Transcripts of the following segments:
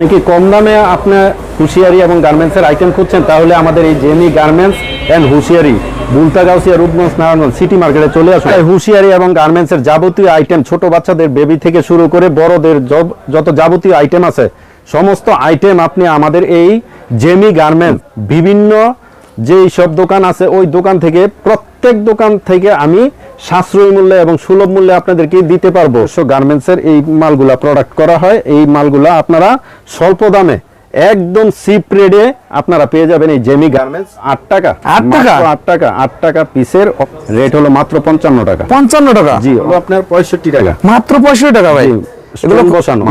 নাকি কম দামে আপনার হুঁশিয়ারি এবং গার্মেন্টসের আইটেম খুঁজছেন? তাহলে আমাদের এই জেমি গার্মেন্টস অ্যান্ড হুঁশিয়ারি, বুলতাগাউসিয়া, রূপগঞ্জ, নারায়ণগঞ্জ সিটি মার্কেটে চলে আসুন। হুঁশিয়ারি এবং গার্মেন্টসের যাবতীয় আইটেম ছোট বাচ্চাদের বেবি থেকে শুরু করে বড়দের যত যাবতীয় আইটেম আছে, সমস্ত আইটেম আপনি আমাদের এই জেমি গার্মেন্টস বিভিন্ন যেই সব দোকান আছে ওই দোকান থেকে প্রত্যেক দোকান থেকে আমি সাশ্রয়ী মূল্যে এবং সুলভ মূল্যে আপনাদেরকে দিতে পারব। সো গার্মেন্টসের এই মালগুলা প্রোডাক্ট করা হয়। এই মালগুলা আপনারা স্বল্প দামে একদম সিপ রেডে আপনারা পেয়ে যাবেন এই জেমি গার্মেন্টস আট টাকা। আট টাকা? আট টাকা। আট টাকা পিসের রেট হলো মাত্র পঞ্চান্ন টাকা। পঞ্চান্ন টাকা? জি হলো আপনার পঁয়ষট্টি টাকা। মাত্র পঁয়ষট্টি টাকা ভাই। এগুলো বসানো।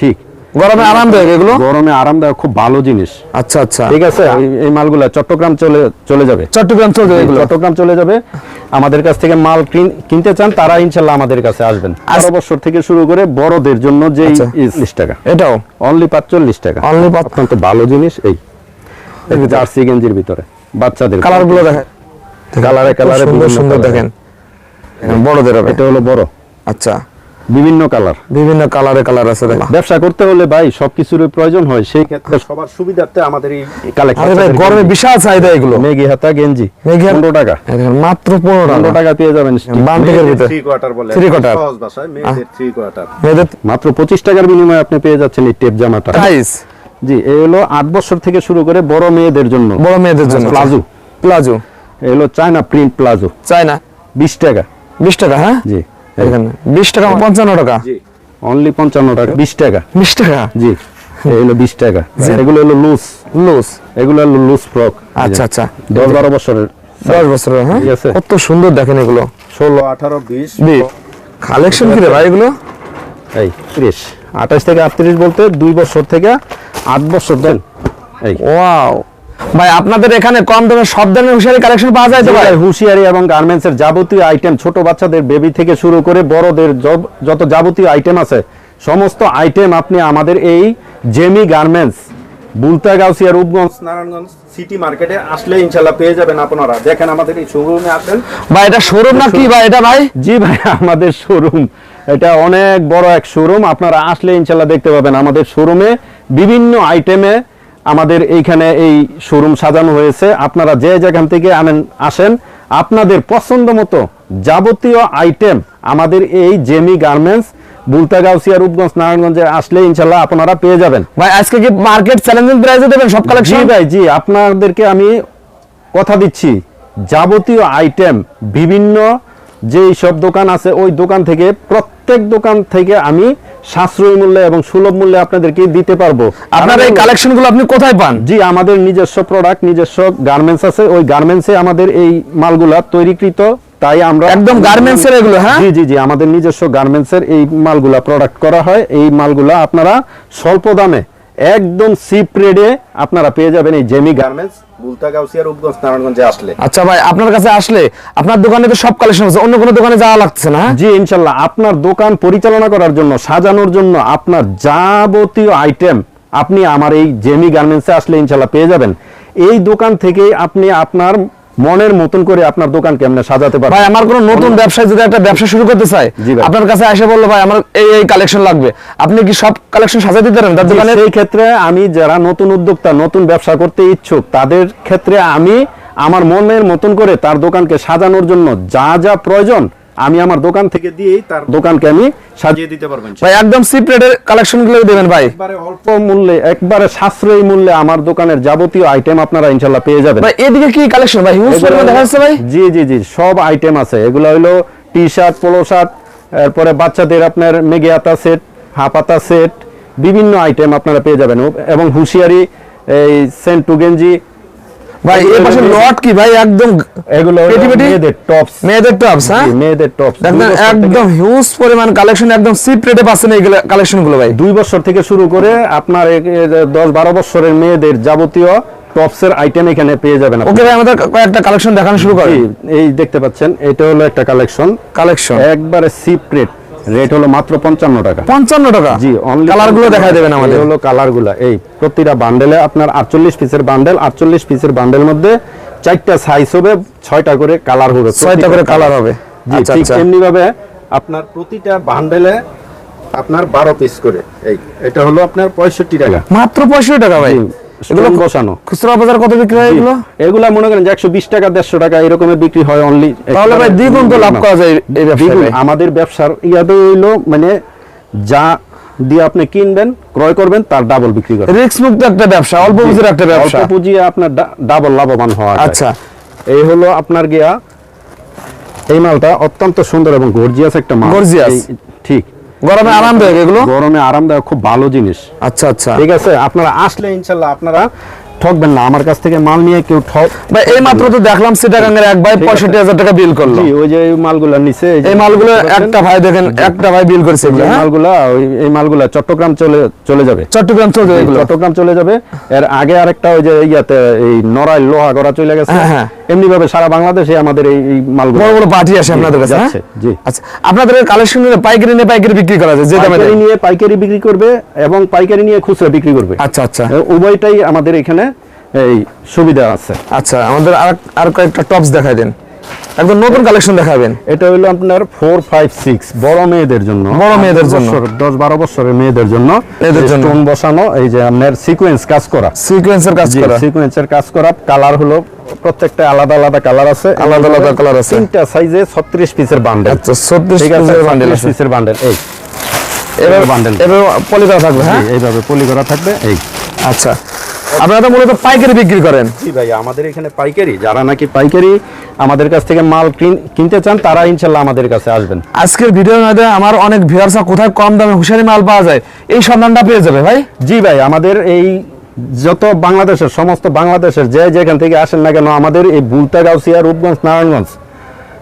ঠিক। গরমে আরামদায়ক এগুলো? গরমে আরামদায়ক খুব ভালো জিনিস। আচ্ছা আচ্ছা। ঠিক আছে? এই- মালগুলা চট্টগ্রাম চলে চলে যাবে। চট্টগ্রাম চলবে এগুলো। চট্টগ্রাম চলে যাবে। আমাদের কাছ থেকে মাল কিনতে চান তারা ইনশাল্লাহ আমাদের কাছে আসবেন। আঠারো বছর থেকে শুরু করে বড়দের জন্য যে আচ্ছা। চল্লিশ টাকা। এটাও? অনলি পাঁচচল্লিশ টাকা। পাঁচ- অত্যন্ত ভালো জিনিস এই। জার্সি গেঞ্জির ভিতরে বাচ্চাদের কালারগুলো দেখেন। কালারে কালারে সুন্দর সুন্দর দেখেন, বড়দের এটা হলো বড়। আচ্ছা। বিভিন্ন কালার। বিভিন্ন কালারে কালার আছে ব্যবসা করতে হলে ভাই সবকিছুর প্রয়োজন হয় সেই ক্ষেত্রে সবার সুবিধার্থে আমাদের এই আরে ভাই কালেকশন গরমে বিশাল চাহিদা এগুলো। মেঘি হাতা গেঞ্জি পনেরো টাকা। মাত্র পনেরো পনেরো টাকা পেয়ে যাবেন বান্ডিকের ভিতরে। থ্রি কোয়ার্টার বলে Three quarter। সহজ ভাষায় মেয়েদের থ্রি কোয়ার্টার মেয়েদের মাত্র পঁচিশ টাকার বিনিময়ে আপনি পেয়ে যাচ্ছেন এই টেপ জামাটা। প্রাইস জি এই হলো আট বছর থেকে শুরু করে বড় মেয়েদের জন্য। বড় মেয়েদের জন্য। প্লাজো। প্লাজো। এই হলো চায়না প্রিন্ট প্লাজো। চাই না বিশ টাকা। বিশ টাকা হ্যাঁ? জি। বিশ টাকা পঞ্চান্ন টাকা। জি। অনলি পঞ্চান্ন টাকা। বিশ টাকা। বিশ টাকা? জি। এই হলো বিশ টাকা। এগুলো হলো লুজ লুজ এগুলো হলো লুজ ফ্রক আচ্ছা আচ্ছা। দশ বারো বছরের। দশ বছরের হ্যাঁ? কত সুন্দর দেখেন এগুলো। ষোলো আঠারো বিশ। কালেকশন কি রে ভাই এগুলো? এই ত্রিশ। আঠাশ থেকে আটত্রিশ বলতে দুই বছর থেকে আট বছর দেন। এই। ওয়াও। ভাই আপনাদের এখানে কম দামে সব ধরনের হুঁশিয়ারি কালেকশন পাওয়া যায় তো ভাই? হুঁশিয়ারি এবং গার্মেন্টসের যাবতীয় আইটেম ছোট বাচ্চাদের বেবি থেকে শুরু করে বড়দের যত যাবতীয় আইটেম আছে সমস্ত আইটেম আপনি আমাদের এই জেমি গার্মেন্টস বুলতাগাউসিয়া রূপগঞ্জ নারায়ণগঞ্জ সিটি মার্কেটে আসলে ইনশাল্লাহ পেয়ে যাবেন আপনারা। দেখেন আমাদের এই শোরুমে আসেন। ভাই এটা শোরুম না কি ভাই এটা ভাই? জি ভাই আমাদের শোরুম এটা অনেক বড় এক শোরুম আপনারা আসলে ইনশাল্লাহ দেখতে পাবেন। আমাদের শোরুমে বিভিন্ন আইটেমে আমাদের এইখানে এই শোরুম সাজানো হয়েছে। আপনারা যে যেখান থেকে আনেন আসেন আপনাদের পছন্দ মতো যাবতীয় আইটেম আমাদের এই জেমি গার্মেন্টস বুলতাগাউসিয়া রূপগঞ্জ নারায়ণগঞ্জে আসলে ইনশাল্লাহ আপনারা পেয়ে যাবেন। ভাই আজকে কি মার্কেট চ্যালেঞ্জিং প্রাইসে দেবেন সব কালেকশন ভাই জি আপনাদেরকে আমি কথা দিচ্ছি। যাবতীয় আইটেম বিভিন্ন যেই সব দোকান আছে ওই দোকান থেকে প্রত্যেক দোকান থেকে আমি সাশ্রয়ী মূল্যে এবং সুলভ মূল্যে আপনাদেরকে দিতে পারব। আপনার এই কালেকশনগুলো আপনি কোথায় পান? জি আমাদের নিজস্ব প্রোডাক্ট নিজস্ব গার্মেন্টস আছে। ওই গার্মেন্টসে আমাদের এই মালগুলা তৈরিকৃত তাই আমরা একদম গার্মেন্টস এর এগুলো হ্যাঁ? জি জি জি আমাদের নিজস্ব গার্মেন্টসের এই মালগুলা প্রোডাক্ট করা হয়। এই মালগুলা আপনারা স্বল্প দামে একদম সিপ রেডে আপনারা পেয়ে যাবেন এই জেমি গার্মেন্টস বুলতাগাউসিয়া রূপগঞ্জ নারায়ণগঞ্জে আসলে। আচ্ছা ভাই আপনার কাছে আসলে আপনার দোকানে তো সব কালেকশন আছে অন্য কোনো দোকানে যাওয়া লাগছে না হ্যাঁ? জি আপনার দোকান পরিচালনা করার জন্য সাজানোর জন্য আপনার যাবতীয় আইটেম আপনি আমার এই জেমি গার্মেন্টসে আসলে ইনশাল্লাহ পেয়ে যাবেন। এই দোকান থেকে আপনি আপনার মনের মতন করে আপনার দোকান কেমনে সাজাতে ভাই আমার কোন নতুন ব্যবসায় যদি একটা ব্যবসা শুরু করতে চাই আপনার কাছে এসে বলল ভাই আমার এই এই কালেকশন লাগবে। আপনি কি সব কালেকশন সাজাতে দিতে পারেন? তার দোকানে সেই ক্ষেত্রে আমি যারা নতুন উদ্যোক্তা নতুন ব্যবসা করতে ইচ্ছুক তাদের ক্ষেত্রে আমি আমার মনের মতন করে তার দোকানকে সাজানোর জন্য যা যা প্রয়োজন আমি আমার দোকান থেকে দিয়েই তার দোকানকে আমি সাজিয়ে দিতে পারবেন ভাই একদম সিপ রেটের কালেকশনগুলো দেবেন ভাই। একবারে অল্প মূল্যে একবারে সাশ্রয়ী মূল্যে আমার দোকানের যাবতীয় আইটেম আপনারা ইনশাল্লাহ পেয়ে যাবেন। ভাই এদিকে কি কালেকশন ভাই? হিউজ এগুলো পরিমাণ দেখা যাচ্ছে ভাই। জি জি জি সব আইটেম আছে। এগুলো হলো টি শার্ট পোলো শার্ট এরপরে বাচ্চাদের আপনার মেগিয়াতা সেট হাফাতা সেট বিভিন্ন আইটেম আপনারা পেয়ে যাবেন। এবং হুঁশিয়ারি এই সেন্টু গেঞ্জি ভাই এই পাশে লট কি ভাই? একদম এগুলো পেটি পেটি? মেয়েদের টপস মেয়েদের টপস হ্যাঁ? মেয়েদের টপস দেখেন একদম হিউজ পরিমাণ কালেকশন একদম সিপ রেটে পাচ্ছেন এই কালেকশনগুলো ভাই। দুই বছর থেকে শুরু করে আপনার দশ বারো বছরের মেয়েদের যাবতীয় টপসের আইটেম এখানে পেয়ে যাবেন ওকে ভাই আমাদের কয়েকটা কালেকশন দেখানো শুরু করেন। জি, এই দেখতে পাচ্ছেন এটা হলো একটা কালেকশন কালেকশন একবারে সিপ রেট রেট হলো মাত্র পঞ্চান্ন টাকা। পঞ্চান্ন টাকা? জি অনলি কালারগুলো দেখাই দেবেন আমাদের। হলো কালারগুলা এই প্রতিটা বান্ডেলে আপনার আটচল্লিশ পিসের বান্ডেল আটচল্লিশ পিসের বান্ডেল মধ্যে চারটা সাইজ হবে ছয়টা করে কালার হবে। ছয়টা করে কালার হবে। জি আচ্ছা ঠিক আচ্ছা। এমনি ভাবে আপনার প্রতিটা বান্ডেলে আপনার বারো পিস করে। এই এটা হলো আপনার পঁয়ষট্টি টাকা। মাত্র পঁয়ষট্টি টাকা ভাই? এগুলো বসানো খুচরা বাজার কত বিক্রি হয় এগুলো? এগুলা মনে করেন যে একশো বিশ টাকা দেড়শো টাকা এরকমের বিক্রি হয় অনলি তাহলে ভাই দ্বিগুণ তো লাভ করা যায় এই ব্যবসায় আমাদের ব্যবসার ইয়াতে হইল মানে যা দিয়ে আপনি কিনবেন ক্রয় করবেন তার ডাবল বিক্রি করেন রিস্ক মুক্ত একটা ব্যবসা অল্প পুঁজির একটা ব্যবসা। অল্প পুঁজি আপনার ডাবল লাভবান হওয়া আচ্ছা। এই হলো আপনার গিয়া এই মালটা অত্যন্ত সুন্দর এবং গর্জিয়াস একটা মাল? এই- ঠিক। গরমে আরামদায়ক এগুলো? গরমে আরামদায়ক খুব ভালো জিনিস। আচ্ছা আচ্ছা। ঠিক আছে? আপনারা আসলে ইনশাল্লাহ আপনারা ঠকবেন না আমার কাছ থেকে মাল নিয়ে কেউ ঠক ভাই এই মাত্র তো দেখলাম সিটাগাঙ্গের এক ভাই পঁয়ষট্টি হাজার টাকা বিল করল। ওই যে মালগুলা নিচে এই মালগুলো একটা ভাই দেখেন একটা ভাই বিল করেছে এই হ্যাঁ? মালগুলা ওই- এই মালগুলা চট্টগ্রাম চলে চলে যাবে। চট্টগ্রাম চলবে এগুলো। চট্টগ্রাম চলে যাবে। এর আগে আরেকটা ওই যে ইয়াতে এই নড়াই লোহা গড়া চলে গেছে। হ্যাঁ, হ্যাঁ। এমনি ভাবে সারা বাংলাদেশে আমাদের এই মালগুলো বড় বড় পার্টি আসে আপনাদের কাছে? জি। আচ্ছা আপনাদের কালেকশন নিয়ে পাইকারি নিয়ে পাইকারি বিক্রি করা যায় যে দামে নিয়ে পাইকারি বিক্রি করবে এবং পাইকারি নিয়ে খুচরা বিক্রি করবে। আচ্ছা আচ্ছা। উভয়টাই আমাদের এখানে এই সুবিধা আছে। আচ্ছা আমাদের আর আর কয়েকটা টপস দেখাই দেন। একদম নতুন কালেকশন দেখাবেন। এটা হলো আপনার ফোর ফাইভ সিক্স বড় মেয়েদের জন্য। বড় মেয়েদের জন্য। দশ বারো বছরের মেয়েদের জন্য। মেয়েদের জন্য। স্টোন বসানো এই যে আপনার সিকোয়েন্স কাজ করা। সিকোয়েন্সের কাজ করা। সিকোয়েন্সের কাজ করা। কালার হলো প্রত্যেকটা আলাদা আলাদা কালার আছে। আলাদা আলাদা কালার আছে। তিনটা সাইজে 36 পিসের বান্ডেল আচ্ছা 36 পিসের বান্ডেল 36 আছে। পিসের বান্ডেল এই। এবার বান্ডেল এবার পলি করা থাকবে হ্যাঁ? এইভাবে পলি করা থাকবে এই। আচ্ছা। আপনারা তো মূলত পাইকারি বিক্রি করেন। জি ভাই আমাদের এখানে পাইকারি যারা নাকি পাইকারি আমাদের কাছ থেকে মাল কিন- কিনতে চান তারা ইনশাল্লাহ আমাদের কাছে আসবেন। আজকের ভিডিওর মধ্যে আমার অনেক ভিউয়ার্সরা কোথায় কম দামে হুশারি মাল পাওয়া যায় এই সন্ধানটা পেয়ে যাবে ভাই। জি ভাই আমাদের এই যত বাংলাদেশের সমস্ত বাংলাদেশের যে যেখান থেকে আসেন না কেন আমাদের এই Bulta Gausia Rupganj Narayanganj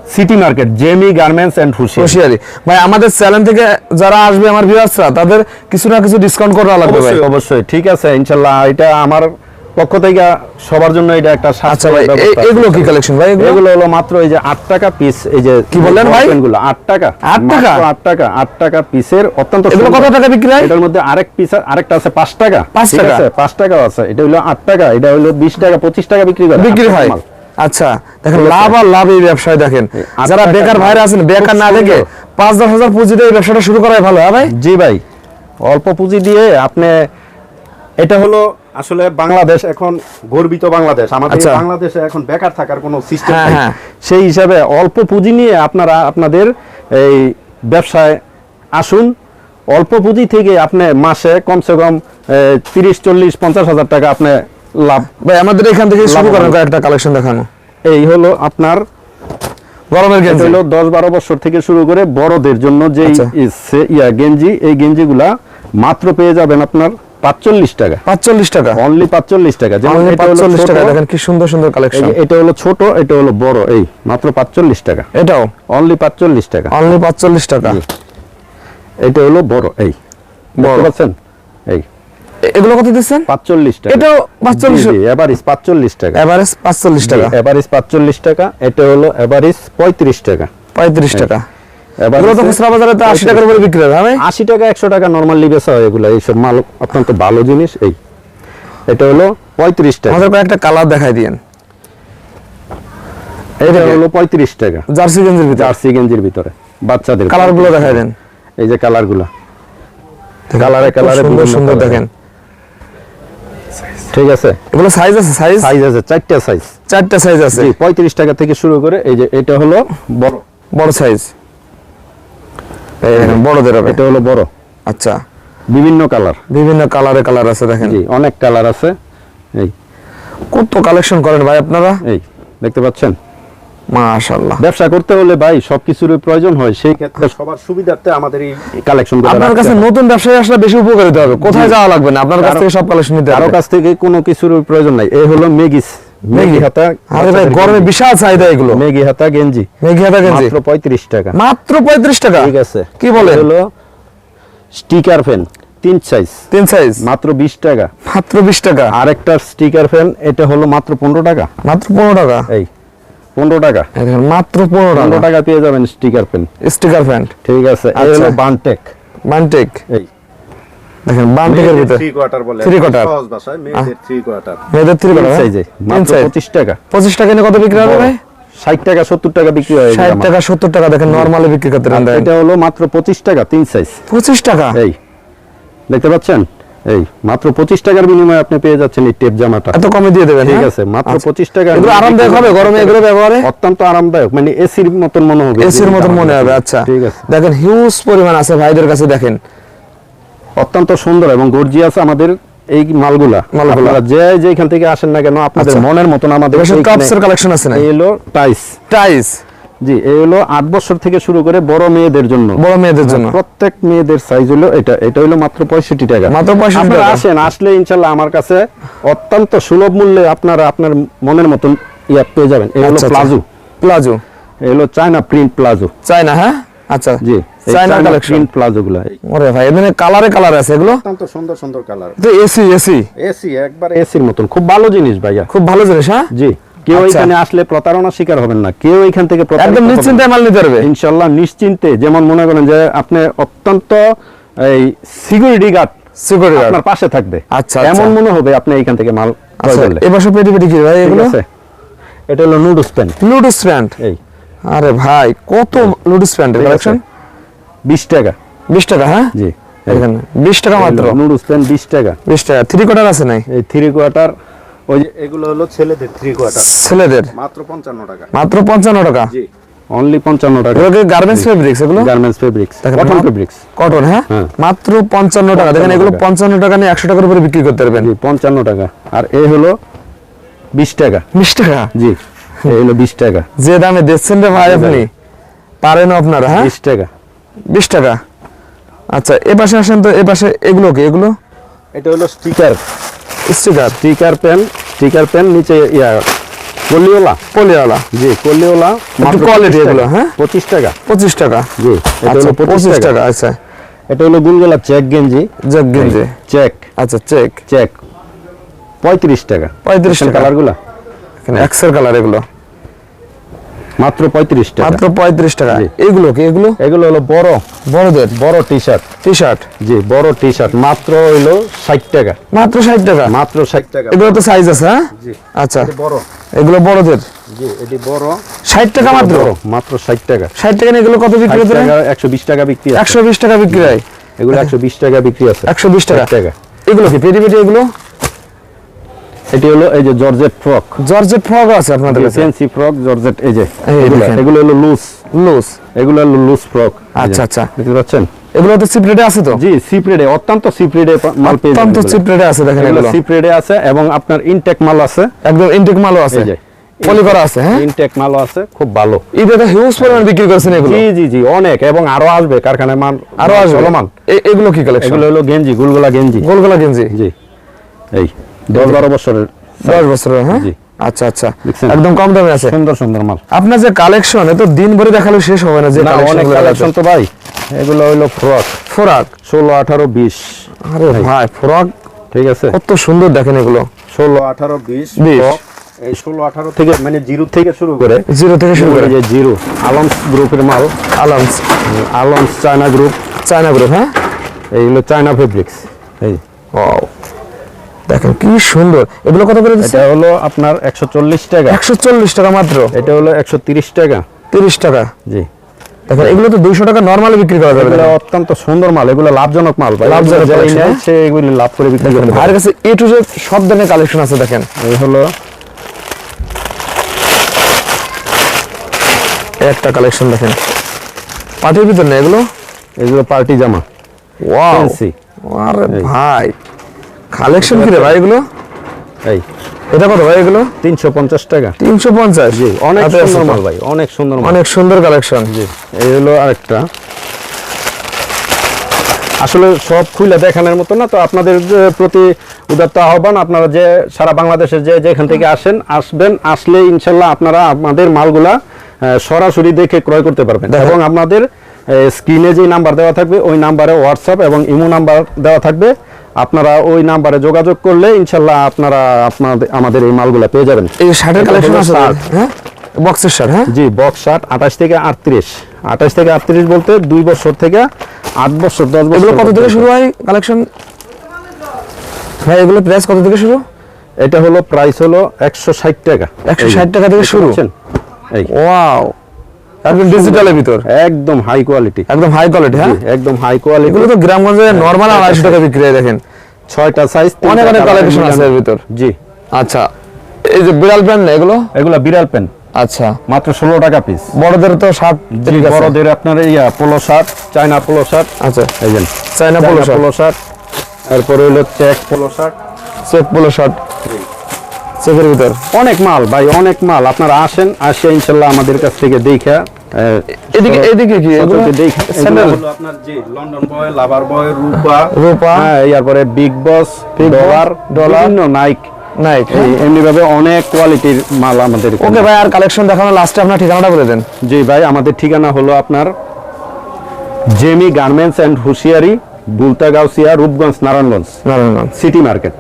city market Jemi garments and হুশিয়ারি ভাই আমাদের চ্যানেল থেকে যারা আসবে আমার ভিউয়ার্সরা তাদের কিছু না কিছু ডিসকাউন্ট করা লাগবে ভাই অবশ্যই ঠিক আছে ইনশাল্লাহ এটা আমার পক্ষ থেকে সবার জন্য এটা একটা আচ্ছা ভাই। এগুলো কি কালেকশন ভাই এগুলো এগুলো হলো মাত্র এই যে আট টাকা পিস এই যে কি বললেন ভাই? গুলো আট টাকা আট টাকা? মাত্র আট টাকা আট টাকা পিসের অত্যন্ত এগুলো কত টাকা বিক্রি হয়? এটার মধ্যে আরেক পিস আরেকটা আছে পাঁচ টাকা পাঁচ ঠিক টাকা? আছে পাঁচ টাকাও আছে এটা হলো আট টাকা এটা হলো বিশ টাকা পঁচিশ টাকা বিক্রি করে বিক্রি হয়। আচ্ছা দেখেন লাভ আর লাভ এই ব্যবসায় দেখেন। যারা বেকার ভাইরা আছেন বেকার না দেখে পাঁচ দশ হাজার পুঁজিতে এই ব্যবসাটা শুরু করাই ভালো হ্যাঁ ভাই? জি ভাই অল্প পুঁজি দিয়ে আপনি এটা হলো আসলে বাংলাদেশ এখন গর্বিত বাংলাদেশ। আমাদের আচ্ছা। বাংলাদেশে এখন বেকার থাকার কোনো সিস্টেম হ্যাঁ, নাই। হ্যাঁ। সেই হিসাবে অল্প পুঁজি নিয়ে আপনারা আপনাদের এই ব্যবসায় আসুন। অল্প পুঁজি থেকে আপনি মাসে কমসে কম তিরিশ চল্লিশ পঞ্চাশ হাজার টাকা আপনি লাভ। ভাই আমাদের এখান থেকে শুরু। করেন কয়েকটা কালেকশন দেখানো। এই হলো আপনার গরমের গেঞ্জি। হলো দশ বারো বছর থেকে শুরু করে বড়দের জন্য যে আচ্ছা। ইয়া গেঞ্জি এই গেঞ্জিগুলা মাত্র পেয়ে যাবেন আপনার পাঁচচল্লিশ টাকা। পাঁচচল্লিশ টাকা? অনলি পাঁচচল্লিশ টাকা। যেমন আমাদের এটা হলো পাঁচচল্লিশ ছোট, টাকা দেখেন কি সুন্দর সুন্দর কালেকশন এটা হলো ছোট এটা হলো বড় এই মাত্র পাঁচচল্লিশ টাকা। এটাও? অনলি পাঁচচল্লিশ টাকা। অনলি পাঁচচল্লিশ টাকা। এটা হলো বড় এই। বড়। পাচ্ছেন? এই। এগুলো কত দিচ্ছেন? পাঁচচল্লিশ টাকা। এটাও 45 এভারেজ পাঁচচল্লিশ টাকা। এভারেজ পাঁচচল্লিশ টাকা। এভারেজ পাঁচচল্লিশ টাকা এটা হলো এভারেজ পঁয়ত্রিশ টাকা। পঁয়ত্রিশ টাকা। এগুলো তো খুচরা বাজারে তো আশি টাকার উপরে বিক্রি হবে হ্যাঁ ভাই? আশি টাকা একশো টাকা নর্মালি বেচা হয় এগুলো এইসব মাল অত্যন্ত ভালো জিনিস এই। এটা হলো পঁয়ত্রিশ টাকা। আমাদের কয়েকটা কালার দেখাই দিয়েন। এটা হলো পঁয়ত্রিশ টাকা। জার্সি গেঞ্জির ভিতরে। জার্সি গেঞ্জির ভিতরে। বাচ্চাদের কালারগুলো দেখাই দেন। এই যে কালারগুলা। কালারে কালারে সুন্দর সুন্দর দেখেন। ঠিক আছে? এগুলো সাইজ আছে সাইজ সাইজ আছে চারটা সাইজ চারটা সাইজ আছে। পঁয়ত্রিশ টাকা থেকে শুরু করে এই যে এটা হলো বড়। বড় সাইজ বড়দের হবে। এটা হলো বড়। আচ্ছা। বিভিন্ন কালার। বিভিন্ন কালারে কালার আছে দেখেন। জি অনেক কালার আছে। এই। কত কালেকশন করেন ভাই আপনারা? এই দেখতে পাচ্ছেন? মাশাআল্লাহ। ব্যবসা করতে হলে ভাই সবকিছুর প্রয়োজন হয় সেই ক্ষেত্রে সবার সুবিধার্থে আমাদের এই কালেকশন আপনার কাছে নতুন ব্যবসায়ী আসলে বেশি উপকারিত হবে। কোথায় যাওয়া লাগবে না? আপনার কাছ থেকে সব কালেকশন নিতে কারও কাছ থেকে কোনো কিছুর প্রয়োজন নাই। এই হলো মেগিস মেগি হাতা আরে ভাই গরমে বিশাল চাহিদা এগুলো। মেগি হাতা গেঞ্জি। মেঘি হাতা গেঞ্জি? মাত্র পঁয়ত্রিশ টাকা। মাত্র পঁয়ত্রিশ টাকা? ঠিক আছে। কি? এই হলো স্টিকার ফ্যান তিন সাইজ তিন সাইজ মাত্র বিশ টাকা। মাত্র বিশ টাকা? আরেকটা স্টিকার ফ্যান এটা হলো মাত্র পনেরো টাকা। মাত্র পনেরো টাকা? এই। পনেরো টাকা। মাত্র পনেরো টাকা। টাকা পেয়ে যাবেন স্টিকার স্টিকার প্যান্ট ঠিক আছে এই আচ্ছা। হলো বানটেক বান্টেক এই। দেখেন বান্টেকের ভিতরে। থ্রি কোয়ার্টার বলে। Quarter। সহজ ভাষায় মেয়েদের থ্রি কোয়ার্টার মেয়েদের থ্রি তিন টাকা সাইজে মাত্র পঁচিশ টাকা। পঁচিশ টাকা নিয়ে কত বিক্রি হবে ভাই? ষাট টাকা সত্তর টাকা বিক্রি হয় ষাট টাকা সত্তর টাকা দেখেন নর্মালি বিক্রি করতে এটা হলো মাত্র পঁচিশ টাকা তিন সাইজ পঁচিশ টাকা? এই। দেখতে পাচ্ছেন? এই মাত্র পঁচিশ টাকার বিনিময়ে আপনি পেয়ে যাচ্ছেন এই টেপ জামাটা। এত কমে দিয়ে দেবেন ঠিক হ্যাঁ? আছে মাত্র আচ্ছা। পঁচিশ টাকা এগুলো আরামদায়ক হবে গরমে এগুলো ব্যবহারে? অত্যন্ত আরামদায়ক মানে এসির মতন মনে হবে। এসির মতন মনে হবে আচ্ছা। ঠিক আছে। দেখেন হিউজ পরিমাণ আছে ভাইদের কাছে দেখেন। অত্যন্ত সুন্দর এবং গর্জিয়াস আমাদের এই মালগুলা। মালগুলা। যে যেখান থেকে আসেন না কেন আপনাদের আচ্ছা। মনের মতন আমাদের কালেকশন আছে না এই হলো টাইস টাইস জি এই হলো আট বছর থেকে শুরু করে বড় মেয়েদের জন্য। বড় মেয়েদের জন্য। প্রত্যেক মেয়েদের সাইজ হলো এটা এটা হলো মাত্র পঁয়ষট্টি টাকা। মাত্র 65 টাকা। আসেন আসলে ইনশাল্লাহ আমার কাছে অত্যন্ত সুলভ মূল্যে আপনারা আপনার মনের মতন ইয়া পেয়ে যাবেন। এই হলো আচ্ছা, আচ্ছা। প্লাজো প্লাজো এই হলো চায়না প্রিন্ট প্লাজো চাই না হ্যাঁ? আচ্ছা। জি চায়না কালেকশন প্রিন্ট প্লাজো গুলা ওরে ভাই এখানে কালারে কালার আছে এগুলো? অত্যন্ত সুন্দর সুন্দর কালার তো এসি এসি এসি একবার এসির মতন। খুব ভালো জিনিস ভাইয়া। খুব ভালো জিনিস হ্যাঁ? জি। কেউ আচ্ছা। এখানে আসলে প্রতারণার শিকার হবেন না। কেউ এখান থেকে একদম নিশ্চিন্তে মাল নিতে পারবে। ইনশাল্লাহ নিশ্চিন্তে। যেমন মনে করেন যে আপনি অত্যন্ত এই সিকিউরিটি গার্ড সিকিউরিটি গার্ড আপনার পাশে থাকবে। আচ্ছা, এমন আচ্ছা। মনে হবে আপনি এখান থেকে মাল ক্রয় আচ্ছা করলে। এবার সব পেটি পেটি কি ভাই এগুলো? এটা হলো নুডলস প্যান লুডুস প্যান্ট। এই। আরে ভাই কত লুডুস প্যান্টের কালেকশন? বিশ টাকা। বিশ টাকা হ্যাঁ? জি। এখানে বিশ টাকা মাত্র। নুডলস প্যান বিশ টাকা। বিশ টাকা। থ্রি কোয়ার্টার আছে নাই? এই থ্রি কোয়ার্টার ওই যে এগুলো হলো ছেলেদের থ্রি কোয়ার্টার ছেলেদের? মাত্র পঞ্চান্ন টাকা। মাত্র পঞ্চান্ন টাকা? জি অনলি পঞ্চান্ন টাকা। এগুলো গার্মেন্টস ফেব্রিক্স এগুলো? Garments fabrics cotton fabrics cotton হ্যাঁ। মাত্র পঞ্চান্ন টাকা। দেখেন এগুলো। পঞ্চান্ন টাকা। নিয়ে একশো টাকার উপরে বিক্রি করতে পারবেন। পঞ্চান্ন টাকা। আর এই হলো বিশ টাকা। বিশ টাকা? জি এই হলো বিশ টাকা। যে দামে দিচ্ছেন রে ভাই আপনি পারেন আপনারা হ্যাঁ? বিশ টাকা। বিশ টাকা। আচ্ছা এ পাশে আসেন তো এ পাশে এগুলো কি? এগুলো? এটা হলো sticker sticker sticker pen sticker pen নিচে ইয়া কলিওলা। পলিওয়ালা জি কলিওলা মাত্র 25 এগুলো, হ্যাঁ? পঁচিশ টাকা। পঁচিশ টাকা। জি এটা আচ্ছা হলো পঁচিশ পঁচিশ টাকা। টাকা আচ্ছা। এটা হলো গুলগোলা চেক গেঞ্জি। যাক গেঞ্জি। চেক। আচ্ছা চেক। চেক। পঁয়ত্রিশ টাকা। পঁয়ত্রিশ টাকা। কালারগুলা? এখানে এক্সেল কালার এগুলো। মাত্র পঁয়ত্রিশ টাকা। মাত্র পঁয়ত্রিশ টাকা। এগুলো কি? এগুলো? এগুলো হলো বড় বড়দের? বড় টি শার্ট টি শার্ট জি বড় টি শার্ট মাত্র হইল ষাট টাকা। মাত্র ষাট টাকা? মাত্র ষাট টাকা। এগুলো তো সাইজ আছে হ্যাঁ? আচ্ছা। বড়। এগুলো বড়দের? জি এটি বড়। ষাট টাকা মাত্র? মাত্র ষাট টাকা। ষাট টাকা এগুলো কত বিক্রি ষাট একশো বিশ টাকা বিক্রি একশো বিশ টাকা বিক্রি হয়। এগুলো একশো বিশ টাকা বিক্রি আছে। একশো বিশ টাকা। 60 টাকা। এগুলো কি পেটি পেটি এগুলো? এটি হলো এই যে জর্জেট ফ্রক। জর্জেট ফ্রক আছে আপনাদের কাছে? ফ্যান্সি ফ্রক জর্জেট এই যে এগুলো হলো লুজ। লুজ। এগুলো হলো লুজ ফ্রক। আচ্ছা, আচ্ছা। দেখতে পাচ্ছেন? এগুলো তো সিপ্রেটে আছে তো? জি সিপ্রেডে অত্যন্ত সিপ্রেডে মাল পেয়ে অত্যন্ত সিপ্রেটে আছে দেখেন এগুলো সিপ্রেডে আছে এবং আপনার ইনটেক মাল আছে। একদম ইনটেক মালও আছে। এই যে। পলি করা আছে হ্যাঁ? ইনটেক মালও আছে খুব ভালো। ঈদে তো হিউজ পরিমাণ বিক্রি করছেন এগুলো। জি জি জি অনেক এবং আরও আসবে কারখানায় মাল আরও আসবে। এ- এগুলো কি কালেকশন এগুলো হলো গেঞ্জি গুলগুলা গেঞ্জি। গোলগোলা গেঞ্জি। জি এই। দশ বারো বছরের। দশ বছরের হ্যাঁ। আচ্ছা আচ্ছা। একদম কম দামে আছে? সুন্দর সুন্দর মাল। আপনার যে কালেকশন এত দিন ভরে দেখালে শেষ হবে না যে অনেক কালেকশন তো ভাই এগুলো হলো ফ্রক। ফোরাক? ষোলো আঠারো বিশ। আরে ভাই ফোরাক? ঠিক আছে। কত সুন্দর দেখেন এগুলো। ষোলো আঠারো বিশ 20 ফ্রক, এই ষোলো আঠারো থেকে মানে জিরো থেকে শুরু করে। জিরো থেকে শুরু করে। যে জিরো আলমস গ্রুপের মাল। আলামস। আলমস চায়না গ্রুপ। চায়না গ্রুপ হ্যাঁ? এইগুলো চায়না ফেব্রিক্স এই। ওয়াও। দেখেন কি সুন্দর। এগুলো কত করে দিচ্ছে এটা হলো আপনার একশো চল্লিশ টাকা। একশো চল্লিশ টাকা মাত্র? এটা হলো একশো তিরিশ টাকা। তিরিশ টাকা? জি। দেখেন এগুলো তো দুইশো টাকা নর্মালি বিক্রি করা যাবে এগুলো অত্যন্ত সুন্দর মাল এগুলো লাভজনক মাল ভাই। লাভজনক নেয়, হ্যাঁ? সে এগুলি লাভ করে বিক্রি করতে পারে। ভাইয়ের কাছে এ টু জেড সব ধরনের কালেকশন আছে দেখেন। এই হলো একটা কালেকশন দেখেন। পার্টির ভিতর না এগুলো? এগুলো পার্টি জামা। ওয়াও। আরে ভাই। কালেকশন কি রে ভাই এগুলো? এই। এটা কত ভাই এগুলো? তিনশো পঞ্চাশ টাকা। তিনশো পঞ্চাশ? জি অনেক সুন্দর মাল ভাই অনেক সুন্দর মাল। অনেক সুন্দর কালেকশন জি এই হলো আরেকটা। আসলে সব খুলে দেখানোর মতো না তো আপনাদের প্রতি উদাত্ত আহ্বান আপনারা যে সারা বাংলাদেশের যে যেখান থেকে আসেন আসবেন আসলে ইনশাল্লাহ আপনারা আমাদের মালগুলা সরাসরি দেখে ক্রয় করতে পারবেন। এবং আপনাদের স্ক্রিনে যে নাম্বার দেওয়া থাকবে ওই নাম্বারে হোয়াটসঅ্যাপ এবং ইমো নাম্বার দেওয়া থাকবে। আপনারা ওই নাম্বারে যোগাযোগ করলে ইনশাল্লাহ আপনারা আপনাদের আমাদের এই মালগুলো পেয়ে যাবেন। এই শার্টের কালেকশন আছে হ্যাঁ? বক্সের শার্ট হ্যাঁ? জি বক্স শার্ট আঠাশ থেকে আটত্রিশ। আঠাশ থেকে আটত্রিশ বলতে দুই বছর থেকে আট বছর দশ বছর এগুলো কত থেকে শুরু হয় কালেকশন ভাই এগুলো প্রাইস কত থেকে শুরু? এটা হলো প্রাইস হলো একশো ষাট টাকা। 160 টাকা থেকে শুরু? এই ওয়াও একদম ডিজিটালের ভিতর। একদম হাই কোয়ালিটি একদম হাই কোয়ালিটি হ্যাঁ? একদম হাই কোয়ালিটি এগুলো তো গ্রামগঞ্জে নর্মাল আড়াইশো টাকা বিক্রি হয় দেখেন। ছয়টা সাইজ অনেক অনেক কালেকশন আছে এর ভিতর। জি। আচ্ছা এই যে বিড়াল প্যান্ট এগুলো? এগুলা বিড়াল পেন আচ্ছা। মাত্র ষোলো টাকা পিস বড়দের তো শার্ট জি বড়দের আপনার ইয়া polo shirt China polo shirt আচ্ছা। এই যে China polo shirt polo shirt তারপরে হইল check polo shirt check polo shirt চেকের ভিতর। অনেক মাল ভাই অনেক মাল। আপনারা আসেন আসে ইনশাল্লাহ আমাদের কাছ থেকে দেখা এদিকে এদিকে কি? স্যান্ডেল আপনার যে লন্ডন বয় লাভার বয় রূপা। রূপা। হ্যাঁ এরপরে big boss dollar dollar, Nike Nike এমনি ভাবে অনেক কোয়ালিটির মাল আমাদের ওকে ভাই আর কালেকশন দেখানো লাস্টে আপনার ঠিকানাটা বলে দেন। জি ভাই আমাদের ঠিকানা হলো আপনার জেমি গার্মেন্টস অ্যান্ড হুশিয়ারি বুলতা গাউসিয়া রূপগঞ্জ নারায়ণগঞ্জ। নারায়ণগঞ্জ। City market